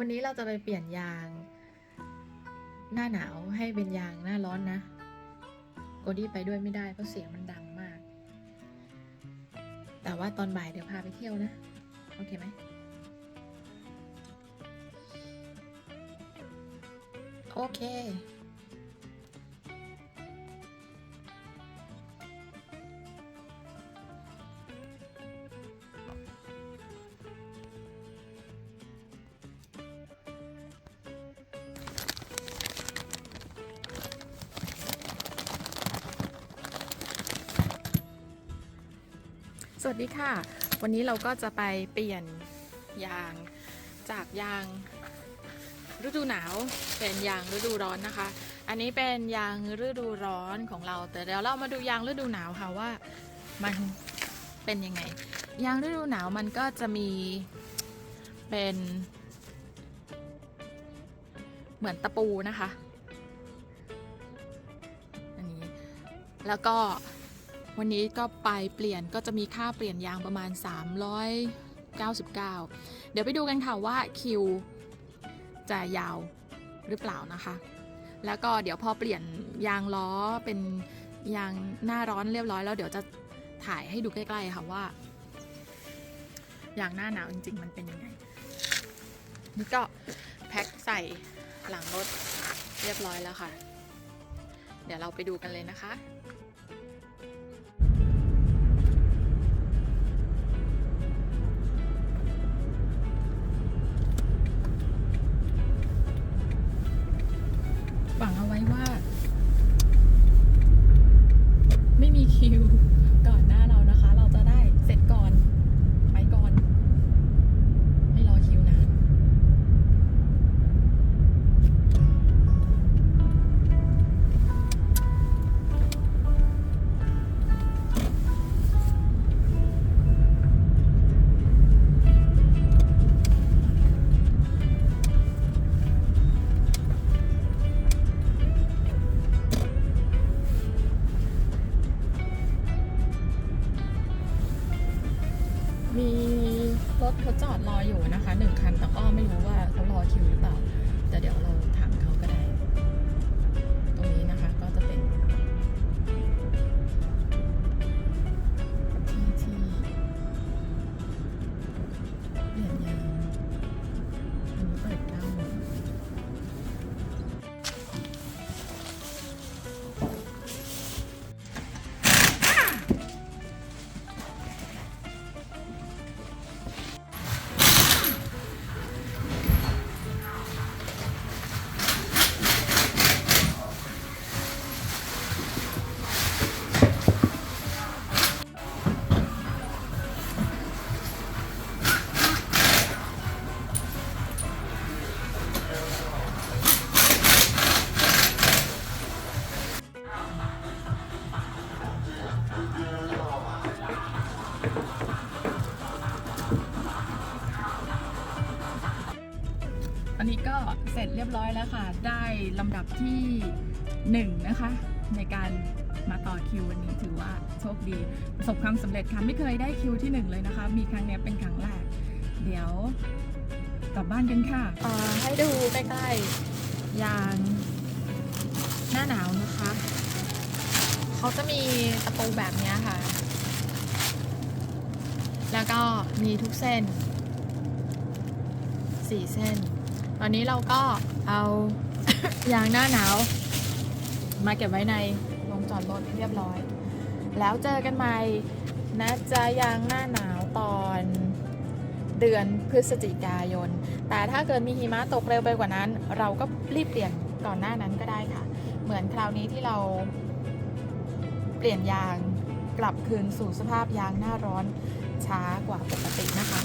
วันนี้เราจะไปเปลี่ยนยาง หน้าหนาวให้เป็นยางหน้าร้อนนะโกดี้ไปด้วยไม่ได้เพราะเสียงมันดังมาก แต่ว่าตอนบ่ายเดี๋ยวพาไปเที่ยวนะ โอเคไหมโอเค วัสดีค่ะ วันนี้เราก็จะไปเปลี่ยนยางจากยางฤดูหนาวเป็นยางฤดูร้อนนะคะ อันนี้เป็นยางฤดูร้อนของเรา แต่เดี๋ยวเรามาดูยางฤดูหนาวค่ะว่ามันเป็นยังไง ยางฤดูหนาวมันก็จะมีเป็น เหมือนตะปูนะคะ อันนี้ แล้วก็ วันนี้ก็ไปเปลี่ยนก็จะมีค่าเปลี่ยนยางประมาณ 399 เดี๋ยวไปดูกันค่ะว่าคิวจะยาวหรือเปล่านะคะ แล้วก็เดี๋ยวพอเปลี่ยนยางล้อเป็นยางหน้าร้อนเรียบร้อยแล้วเดี๋ยวจะถ่ายให้ดูใกล้ๆค่ะว่า ยางหน้าหนาวจริง ๆ มันเป็นยังไง นี่ก็แพ็คใส่หลังรถเรียบร้อยแล้วค่ะ เดี๋ยวเราไปดูกันเลยนะคะ หวังเอาไว้ว่า ไม่มีคิว รถเขาจอดรออยู่นะคะหนึ่งคันแต่ก็ไม่รู้ว่าเขารอคิวหรือเปล่า แต่เดี๋ยวเราถาม อันนี้ก็เสร็จเรียบร้อยแล้วค่ะ ได้ลำดับที่หนึ่งนะคะ ในการมาต่อคิววันนี้ถือว่าโชคดี ประสบความสำเร็จค่ะ ไม่เคยได้คิวที่หนึ่งเลยนะคะ มีครั้งนี้เป็นครั้งแรก เดี๋ยวกลับบ้านกันค่ะให้ดูใกล้ๆยางหน้าหนาวนะคะ เขาจะมีตะปูแบบนี้ค่ะ แล้วก็มีทุกเส้นสี่เส้น ตอนนี้เราก็เอายางหน้าหนาว มาเก็บไว้ในโรงจอดรถเรียบร้อย แล้วเจอกันใหม่นะจะยางหน้าหนาวตอนเดือนพฤศจิกายน แต่ถ้าเกิดมีหิมะตกเร็วไปกว่านั้น เราก็รีบเปลี่ยนก่อนหน้านั้นก็ได้ค่ะ เหมือนคราวนี้ที่เราเปลี่ยนยางกลับคืนสู่สภาพยางหน้าร้อนช้ากว่าปกตินะคะ